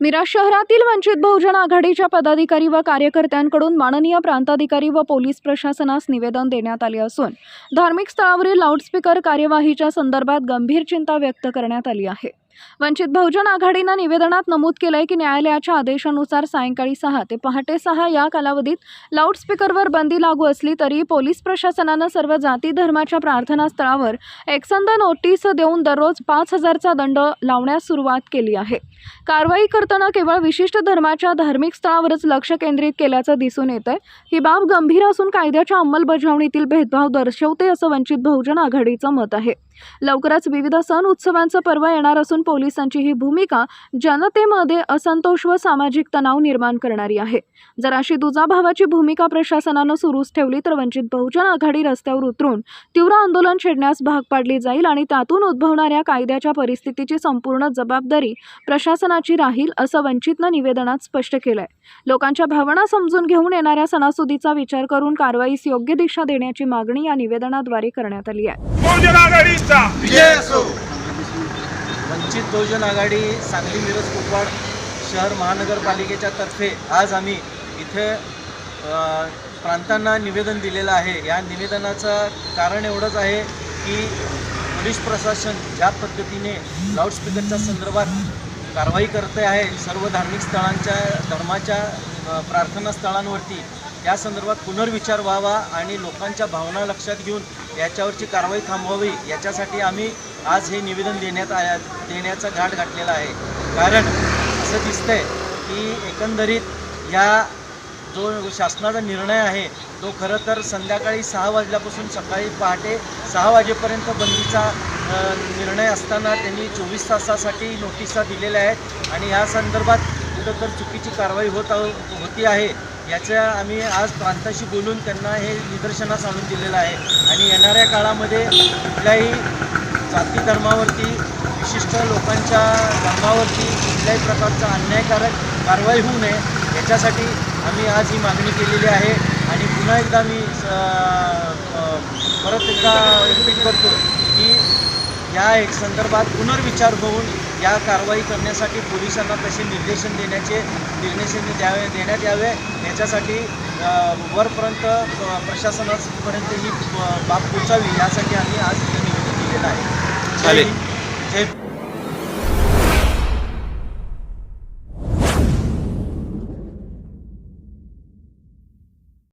मिराज शहरातील वंचित बहुजन आघाडीच्या पदाधिकारी व कार्यकर्त्यांकडून माननीय प्रांताधिकारी व पोलीस प्रशासनास निवेदन देण्यात आले असून धार्मिक स्थळावरील लाऊडस्पीकर कार्यवाहीच्या संदर्भात गंभीर चिंता व्यक्त करण्यात आली आहे. वंचित बहुजन आघाडीनं निवेदनात नमूद केलंय की न्यायालयाच्या आदेशानुसार सायंकाळी सहा ते पहाटे सहा या कालावधीत लाऊडस्पीकरवर बंदी लागू असली तरी पोलीस प्रशासनानं सर्व जाती धर्माच्या प्रार्थनास्थळावर एकसंद एकसंध नोटीस देऊन दररोज पाच हजारचा दंड लावण्यास सुरुवात केली आहे. कारवाई करताना केवळ विशिष्ट धर्माच्या धार्मिक स्थळावरच लक्ष केंद्रित केल्याचं दिसून येत आहे ही बाब गंभीर असून कायद्याच्या अंमलबजावणीतील भेदभाव दर्शवते असं वंचित बहुजन आघाडीचं मत आहे. लवकरच विविध सण उत्सवांचं पर्व येणार असून पोलिसांची ही भूमिका जनतेमध्ये असंतोष व सामाजिक तणाव निर्माण करणारी आहे. जर अशी दुजाभावाची भूमिका प्रशासनानं सुरूच ठेवली तर वंचित बहुजन आघाडी रस्त्यावर उतरून तीव्र आंदोलन छेडण्यास भाग पाडली जाईल आणि त्यातून उद्भवणाऱ्या कायद्याच्या परिस्थितीची संपूर्ण जबाबदारी प्रशासनाची राहील असं वंचितनं निवेदनात स्पष्ट केलंय. लोकांच्या भावना समजून घेऊन येणाऱ्या सणासुदीचा विचार करून कारवाईस योग्य दिशा देण्याची मागणी या निवेदनाद्वारे करण्यात आली आहे. आघाडीचा विजय असो वंचित बहुजन आघाडी सांगली मिरज कुपवाड शहर महानगरपालिकेच्या तर्फे आज आम्ही इथे प्रांतांना निवेदन दिलेलं आहे. या निवेदनाचं कारण एवढंच आहे की पोलीस प्रशासन ज्या पद्धतीने लाऊडस्पीकरच्या संदर्भात कारवाई करते आहे सर्व धार्मिक स्थळांच्या धर्माच्या प्रार्थना स्थळांवरती या संदर्भात पुनर्विचार व्हावा आणि लोकांच्या भावना लक्षात घेऊन याच्यावरची कारवाई थांबवावी याच्यासाठी आम्ही आज हे निवेदन देण्यात आया देण्याचा घाट घातलेला आहे. कारण असं दिसतंय की एकंदरीत या जो शासनाचा निर्णय आहे तो खरं तर संध्याकाळी सहा वाजल्यापासून सकाळी पहाटे सहा वाजेपर्यंत बंदीचा निर्णय असताना त्यांनी चोवीस तासासाठी नोटिसा दिलेल्या आहेत. आणि या संदर्भात कुठं तर चुकीची कारवाई होत होती आहे. याच्या आम्ही आज प्रांताशी बोलून त्यांना हे निदर्शनास आणून दिलेलं आहे. आणि येणाऱ्या काळामध्ये कुठल्याही जाती धर्मावरती विशिष्ट लोकांच्या धर्मावरती कुठल्याही प्रकारचा अन्यायकारक कारवाई होऊ नये याच्यासाठी आम्ही आज ही मागणी केलेली आहे. आणि पुन्हा एकदा मी स- परत एकदा रिपीट करतो की या एक संदर्भात पुनर्विचार होऊन या कारवाई करण्यासाठी पोलिसांना कसे निर्देशन देण्याचे निर्देशन द्यावे देण्यात यावे. याच्यासाठी वरपर्यंत प्रशासनापर्यंत ही बाब पोचावी यासाठी आम्ही आज निवेदन दिलेलं आहे. जय